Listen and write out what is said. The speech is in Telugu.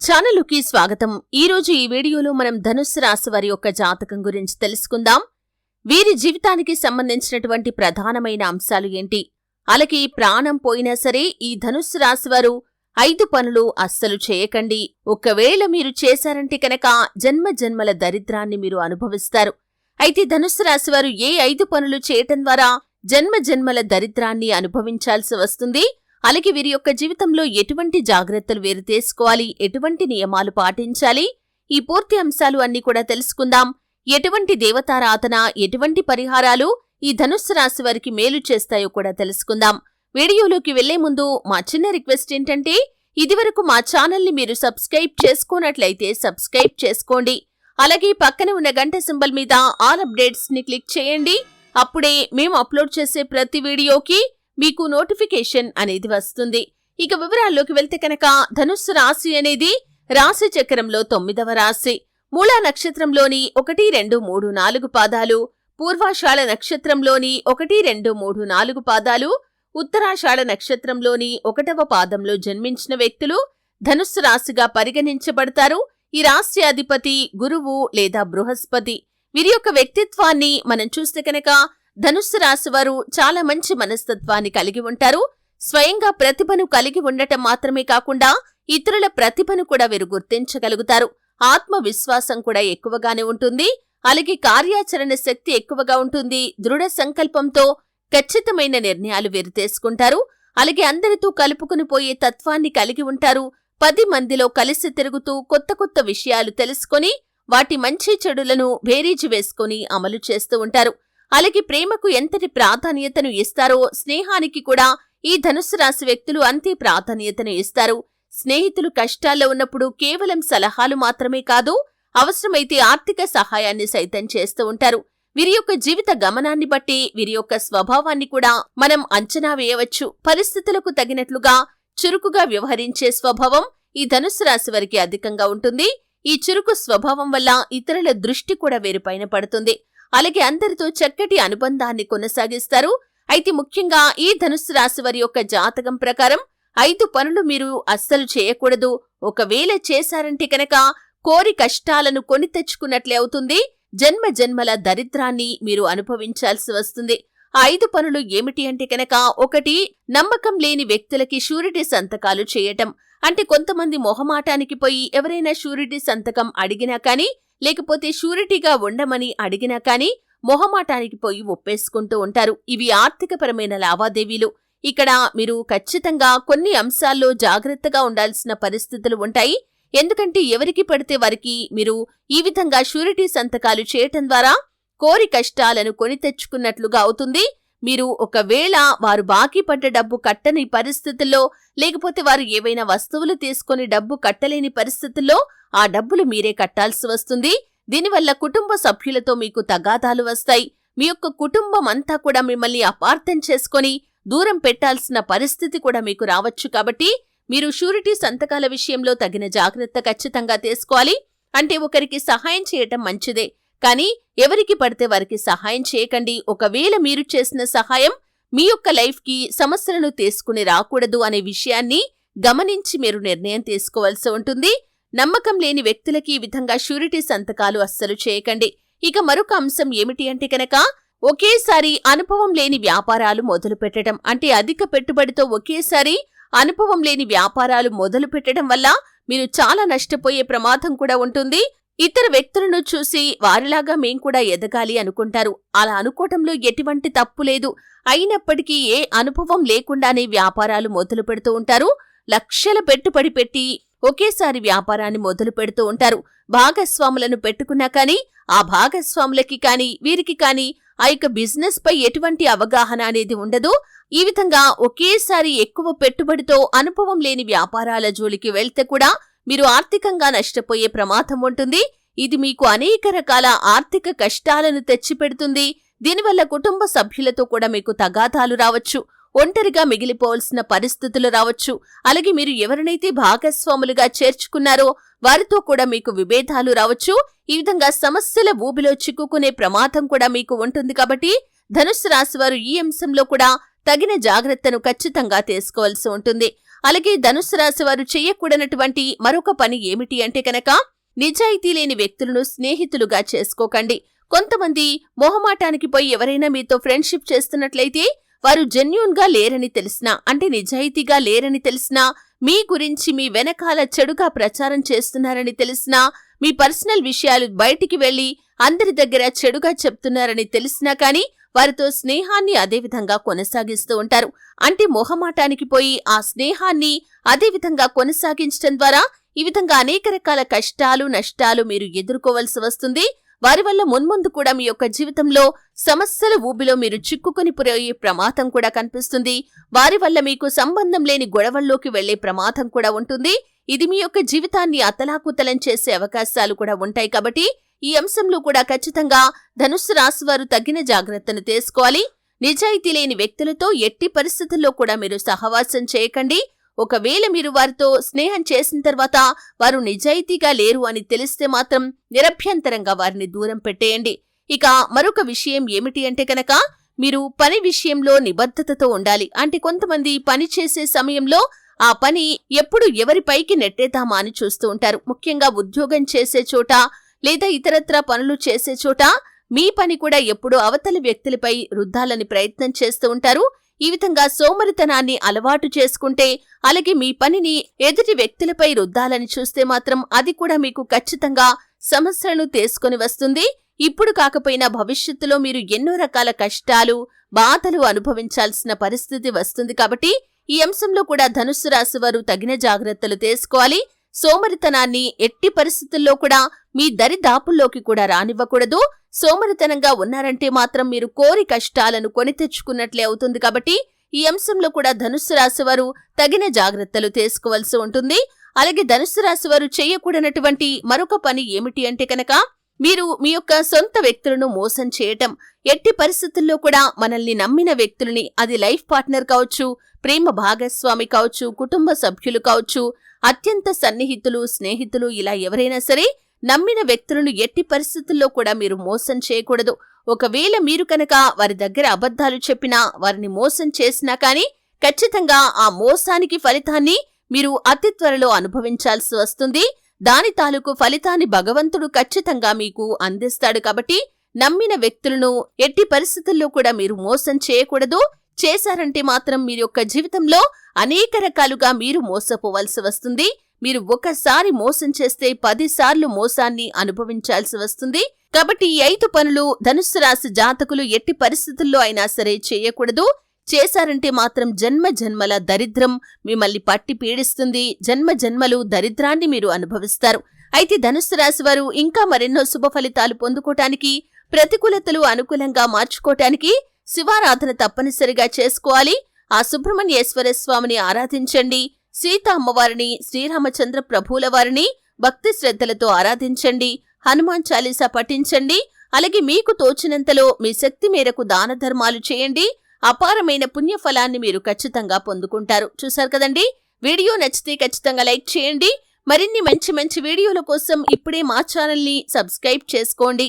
ఛానలుకి స్వాగతం. ఈరోజు ఈ వీడియోలో మనం ధనుస్సు రాశి వారి యొక్క జాతకం గురించి తెలుసుకుందాం. వీరి జీవితానికి సంబంధించినటువంటి ప్రధానమైన అంశాలు ఏంటి? అలాగే ప్రాణం పోయినా సరే ఈ ధనుస్సు రాశివారు ఐదు పనులు అస్సలు చేయకండి. ఒకవేళ మీరు చేశారంటే కనుక జన్మ జన్మల దరిద్రాన్ని మీరు అనుభవిస్తారు. అయితే ధనుస్సు రాశివారు ఏ ఐదు పనులు చేయటం ద్వారా జన్మ జన్మల దరిద్రాన్ని అనుభవించాల్సి వస్తుంది? అలాగే వీరి యొక్క జీవితంలో ఎటువంటి జాగ్రత్తలు వీరు తీసుకోవాలి? ఎటువంటి నియమాలు పాటించాలి? ఈ పూర్తి అంశాలు అన్ని కూడా తెలుసుకుందాం. ఎటువంటి దేవతారాధన ఎటువంటి పరిహారాలు ఈ ధనుస్సు రాశి వారికి మేలు చేస్తాయో కూడా తెలుసుకుందాం. వీడియోలోకి వెళ్ళే ముందు మా చిన్న రిక్వెస్ట్ ఏంటంటే ఇదివరకు మా ఛానల్ని మీరు సబ్స్క్రైబ్ చేసుకోనట్లయితే సబ్స్క్రైబ్ చేసుకోండి. అలాగే పక్కన ఉన్న గంట సింబల్ మీద ఆల్ అప్డేట్స్ని క్లిక్ చేయండి. అప్పుడే మేము అప్లోడ్ చేసే ప్రతి వీడియోకి మీకు నోటిఫికేషన్ అనేది వస్తుంది. ఇక వివరాల్లోకి వెళ్తే కనుక ధనుస్సు రాశి అనేది రాశి చక్రంలో తొమ్మిదవ రాశి. మూలా నక్షత్రంలోని ఒకటి రెండు మూడు నాలుగు పాదాలు పూర్వాషాఢ నక్షత్రంలోని ఒకటి రెండు మూడు నాలుగు పాదాలు ఉత్తరాషాఢ నక్షత్రంలోని ఒకటవ పాదంలో జన్మించిన వ్యక్తులు ధనుస్సు రాశిగా పరిగణించబడతారు. ఈ రాశి అధిపతి గురువు లేదా బృహస్పతి. వీరి యొక్క వ్యక్తిత్వాన్ని మనం చూస్తే కనుక ధనుస్సు రాశి వారు చాలా మంచి మనస్తత్వాన్ని కలిగి ఉంటారు. స్వయంగా ప్రతిభను కలిగి ఉండటం మాత్రమే కాకుండా ఇతరుల ప్రతిభను కూడా వీరు గుర్తించగలుగుతారు. ఆత్మవిశ్వాసం కూడా ఎక్కువగానే ఉంటుంది. అలాగే కార్యాచరణ శక్తి ఎక్కువగా ఉంటుంది. దృఢ సంకల్పంతో ఖచ్చితమైన నిర్ణయాలు వీరు తీసుకుంటారు. అలాగే అందరితో కలుపుకుని పోయే తత్వాన్ని కలిగి ఉంటారు. పది మందిలో కలిసి తిరుగుతూ కొత్త కొత్త విషయాలు తెలుసుకొని వాటి మంచి చెడులను భేరీజు వేసుకుని అమలు చేస్తూ ఉంటారు. అలాగే ప్రేమకు ఎంతటి ప్రాధాన్యతను ఇస్తారో స్నేహానికి కూడా ఈ ధనుసు రాశి వ్యక్తులు అంతే ప్రాధాన్యతను ఇస్తారు. స్నేహితులు కష్టాల్లో ఉన్నప్పుడు కేవలం సలహాలు మాత్రమే కాదు అవసరమైతే ఆర్థిక సహాయాన్ని సైతం చేస్తూ ఉంటారు. వీరి యొక్క జీవిత గమనాన్ని బట్టి వీరి యొక్క స్వభావాన్ని కూడా మనం అంచనా వేయవచ్చు. పరిస్థితులకు తగినట్లుగా చురుకుగా వ్యవహరించే స్వభావం ఈ ధనుసు రాశి వారికి అధికంగా ఉంటుంది. ఈ చురుకు స్వభావం వల్ల ఇతరుల దృష్టి కూడా వీరిపైన పడుతుంది. అలాగే అందరితో చక్కటి అనుబంధాన్ని కొనసాగిస్తారు. అయితే ముఖ్యంగా ఈ ధనుస్సు రాశి వారి యొక్క జాతకం ప్రకారం ఐదు పనులు మీరు అస్సలు చేయకూడదు. ఒకవేళ చేశారంటే కనుక కోరి కష్టాలను కొని తెచ్చుకున్నట్లే అవుతుంది. జన్మ జన్మల దరిద్రాన్ని మీరు అనుభవించాల్సి వస్తుంది. ఆ ఐదు పనులు ఏమిటి అంటే కనుక ఒకటి నమ్మకం లేని వ్యక్తులకి షూరిటీ సంతకాలు చేయటం. అంటే కొంతమంది మొహమాటానికి పోయి ఎవరైనా షూరిటీ సంతకం అడిగినా కానీ లేకపోతే షూరిటీగా ఉండమని అడిగినా కానీ మొహమాటానికి పోయి ఒప్పేసుకుంటూ ఉంటారు. ఇవి ఆర్థికపరమైన లావాదేవీలు. ఇక్కడ మీరు ఖచ్చితంగా కొన్ని అంశాల్లో జాగ్రత్తగా ఉండాల్సిన పరిస్థితులు ఉంటాయి. ఎందుకంటే ఎవరికి పడితే వారికి మీరు ఈ విధంగా షూరిటీ సంతకాలు చేయటం ద్వారా కోరి కష్టాలను కొని తెచ్చుకున్నట్లుగా అవుతుంది. మీరు ఒకవేళ వారు బాకీ పడ్డ డబ్బు కట్టని పరిస్థితుల్లో లేకపోతే వారు ఏవైనా వస్తువులు తీసుకొని డబ్బు కట్టలేని పరిస్థితుల్లో ఆ డబ్బులు మీరే కట్టాల్సి వస్తుంది. దీనివల్ల కుటుంబ సభ్యులతో మీకు తగాదాలు వస్తాయి. మీ యొక్క కుటుంబం అంతా కూడా మిమ్మల్ని అపార్థం చేసుకొని దూరం పెట్టాల్సిన పరిస్థితి కూడా మీకు రావచ్చు కాబట్టి మీరు షూరిటీ సంతకాల విషయంలో తగిన జాగ్రత్త ఖచ్చితంగా తీసుకోవాలి. అంటే ఒకరికి సహాయం చేయటం మంచిదే. కానీ ఎవరికి పడితే వారికి సహాయం చేయకండి. ఒకవేళ మీరు చేసిన సహాయం మీ యొక్క లైఫ్కి సమస్యలను తీసుకుని రాకూడదు అనే విషయాన్ని గమనించి మీరు నిర్ణయం తీసుకోవాల్సి ఉంటుంది. నమ్మకం లేని వ్యక్తులకి ఈ విధంగా షూరిటీ సంతకాలు అస్సలు చేయకండి. ఇక మరొక అంశం ఏమిటి అంటే కనుక ఒకేసారి అనుభవం లేని వ్యాపారాలు మొదలు పెట్టడం. అంటే అధిక పెట్టుబడితో ఒకేసారి అనుభవం లేని వ్యాపారాలు మొదలు పెట్టడం వల్ల మీరు చాలా నష్టపోయే ప్రమాదం కూడా ఉంటుంది. ఇతర వ్యక్తులను చూసి వారిలాగా మేం కూడా ఎదగాలి అనుకుంటారు. అలా అనుకోవటంలో ఎటువంటి తప్పు లేదు. అయినప్పటికీ ఏ అనుభవం లేకుండానే వ్యాపారాలు మొదలు పెడుతూ ఉంటారు. లక్షల పెట్టుబడి పెట్టి ఒకేసారి వ్యాపారాన్ని మొదలు పెడుతూ ఉంటారు. భాగస్వాములను పెట్టుకున్నా కానీ ఆ భాగస్వాములకి కానీ వీరికి కానీ ఆ యొక్క బిజినెస్ పై ఎటువంటి అవగాహన అనేది ఉండదు. ఈ విధంగా ఒకేసారి ఎక్కువ పెట్టుబడితో అనుభవం లేని వ్యాపారాల జోలికి వెళ్తే కూడా మీరు ఆర్థికంగా నష్టపోయే ప్రమాదం ఉంటుంది. ఇది మీకు అనేక రకాల ఆర్థిక కష్టాలను తెచ్చిపెడుతుంది. దీనివల్ల కుటుంబ సభ్యులతో కూడా మీకు తగాదాలు రావచ్చు. ఒంటరిగా మిగిలిపోవాల్సిన పరిస్థితులు రావచ్చు. అలాగే మీరు ఎవరినైతే భాగస్వాములుగా చేర్చుకున్నారో వారితో కూడా మీకు విభేదాలు రావచ్చు. ఈ విధంగా సమస్యల ఊబిలో చిక్కుకునే ప్రమాదం కూడా మీకు ఉంటుంది కాబట్టి ధనుసు రాశి వారు ఈ అంశంలో కూడా తగిన జాగ్రత్తను ఖచ్చితంగా తీసుకోవాల్సి ఉంటుంది. అలాగే ధనుసు రాశి వారు చెయ్యకూడనటువంటి మరొక పని ఏమిటి అంటే కనుక నిజాయితీ లేని వ్యక్తులను స్నేహితులుగా చేసుకోకండి. కొంతమంది మొహమాటానికి పోయి ఎవరైనా మీతో ఫ్రెండ్షిప్ చేస్తున్నట్లయితే వారు జెన్యున్గా లేరని తెలిసినా అంటే నిజాయితీగా లేరని తెలిసినా మీ గురించి మీ వెనకాల చెడుగా ప్రచారం చేస్తున్నారని తెలిసినా మీ పర్సనల్ విషయాలు బయటికి వెళ్ళి అందరి దగ్గర చెడుగా చెప్తున్నారని తెలిసినా కానీ వారితో స్నేహాన్ని అదేవిధంగా కొనసాగిస్తూ ఉంటారు. అంటే మొహమాటానికి పోయి ఆ స్నేహాన్ని అదేవిధంగా కొనసాగించడం ద్వారా ఈ విధంగా అనేక రకాల కష్టాలు నష్టాలు మీరు ఎదుర్కోవలసి వస్తుంది. వారి వల్ల మున్ముందు కూడా మీ యొక్క జీవితంలో సమస్యల ఊబిలో మీరు చిక్కుకొని పోయే ప్రమాదం కూడా కనిపిస్తుంది. వారి వల్ల మీకు సంబంధం లేని గొడవల్లోకి వెళ్ళే ప్రమాదం కూడా ఉంటుంది. ఇది మీ యొక్క జీవితాన్ని అతలాకుతలం చేసే అవకాశాలు కూడా ఉంటాయి కాబట్టి ఈ అంశంలో కూడా ఖచ్చితంగా ధనుస్సు రాశి వారు తగిన జాగ్రత్తను తీసుకోవాలి. నిజాయితీ లేని వ్యక్తులతో ఎట్టి పరిస్థితుల్లో కూడా మీరు సహవాసం చేయకండి. ఒకవేళ మీరు వారితో స్నేహం చేసిన తర్వాత వారు నిజాయితీగా లేరు అని తెలిస్తే మాత్రం నిరభ్యంతరంగా వారిని దూరం పెట్టేయండి. ఇక మరొక విషయం ఏమిటి అంటే కనుక మీరు పని విషయంలో నిబద్ధతతో ఉండాలి. అంటే కొంతమంది పని చేసే సమయంలో ఆ పని ఎప్పుడు ఎవరిపైకి నెట్టేద్దామా అని చూస్తూ ఉంటారు. ముఖ్యంగా ఉద్యోగం చేసే చోట లేదా ఇతరత్రా పనులు చేసే చోట మీ పని కూడా ఎప్పుడూ అవతలి వ్యక్తులపై రుద్దాలని ప్రయత్నం చేస్తూ ఉంటారు. ఈ విధంగా సోమరితనాన్ని అలవాటు చేసుకుంటే అలాగే మీ పనిని ఎదుటి వ్యక్తులపై రుద్దాలని చూస్తే మాత్రం అది కూడా మీకు ఖచ్చితంగా సమస్యలను తీసుకొని వస్తుంది. ఇప్పుడు కాకపోయినా భవిష్యత్తులో మీరు ఎన్నో రకాల కష్టాలు బాధలు అనుభవించాల్సిన పరిస్థితి వస్తుంది కాబట్టి ఈ అంశంలో కూడా ధనుస్సు రాశి వారు తగిన జాగ్రత్తలు తీసుకోవాలి. సోమరితనాన్ని ఎట్టి పరిస్థితుల్లో కూడా మీ దరి దాపుల్లోకి కూడా రానివ్వకూడదు. సోమరితనంగా ఉన్నారంటే మాత్రం మీరు కోరి కష్టాలను కొని తెచ్చుకున్నట్లే అవుతుంది కాబట్టి ఈ అంశంలో కూడా ధనుస్సు రాశి వారు తగిన జాగ్రత్తలు తీసుకోవాల్సి ఉంటుంది. అలాగే ధనుస్సు రాశి వారు చేయకూడనటువంటి మరొక పని ఏమిటి అంటే కనుక మీరు మీ యొక్క సొంత వ్యక్తులను మోసం చేయటం. ఎట్టి పరిస్థితుల్లో కూడా మనల్ని నమ్మిన వ్యక్తులని అది లైఫ్ పార్ట్నర్ కావచ్చు ప్రేమ భాగస్వామి కావచ్చు కుటుంబ సభ్యులు కావచ్చు అత్యంత సన్నిహితులు స్నేహితులు ఇలా ఎవరైనా సరే నమ్మిన వ్యక్తులను ఎట్టి పరిస్థితుల్లో కూడా మీరు మోసం చేయకూడదు. ఒకవేళ మీరు కనుక వారి దగ్గర అబద్ధాలు చెప్పినా వారిని మోసం చేసినా కానీ ఖచ్చితంగా ఆ మోసానికి ఫలితాన్ని మీరు అతి త్వరలో అనుభవించాల్సి వస్తుంది. దాని తాలూకు ఫలితాన్ని భగవంతుడు ఖచ్చితంగా మీకు అందిస్తాడు కాబట్టి నమ్మిన వ్యక్తులను ఎట్టి పరిస్థితుల్లో కూడా మీరు మోసం చేయకూడదు. చేశారంటే మాత్రం మీరు యొక్క జీవితంలో అనేక రకాలుగా మీరు మోసపోవలసి వస్తుంది. మీరు ఒకసారి మోసం చేస్తే పదిసార్లు మోసాన్ని అనుభవించాల్సి వస్తుంది. కాబట్టి ఈ ఐదు పనులు ధనుస్సు రాశి జాతకులు ఎట్టి పరిస్థితుల్లో అయినా సరే చేయకూడదు. చేశారంటే మాత్రం జన్మ జన్మల దరిద్రం మిమ్మల్ని పట్టి పీడిస్తుంది. జన్మ జన్మలు దరిద్రాన్ని మీరు అనుభవిస్తారు. అయితే ధనుస్సు రాశి వారు ఇంకా మరెన్నో శుభ ఫలితాలు పొందుకోటానికి ప్రతికూలతలు అనుకూలంగా మార్చుకోటానికి శివారాధన తప్పనిసరిగా చేసుకోవాలి. ఆ సుబ్రహ్మణ్యేశ్వర స్వామిని ఆరాధించండి. సీత అమ్మవారిని శ్రీరామచంద్ర ప్రభువుల వారిని భక్తి శ్రద్ధలతో ఆరాధించండి. హనుమాన్ చాలీసా పఠించండి. అలాగే మీకు తోచినంతలో మీ శక్తి మేరకు దాన ధర్మాలు చేయండి. అపారమైన పుణ్యఫలాన్ని మీరు ఖచ్చితంగా పొందుకుంటారు. చూశారు కదండి? వీడియో నచ్చితే ఖచ్చితంగా లైక్ చేయండి. మరిన్ని మంచి మంచి వీడియోల కోసం ఇప్పుడే మా ఛానల్ని సబ్స్క్రైబ్ చేసుకోండి.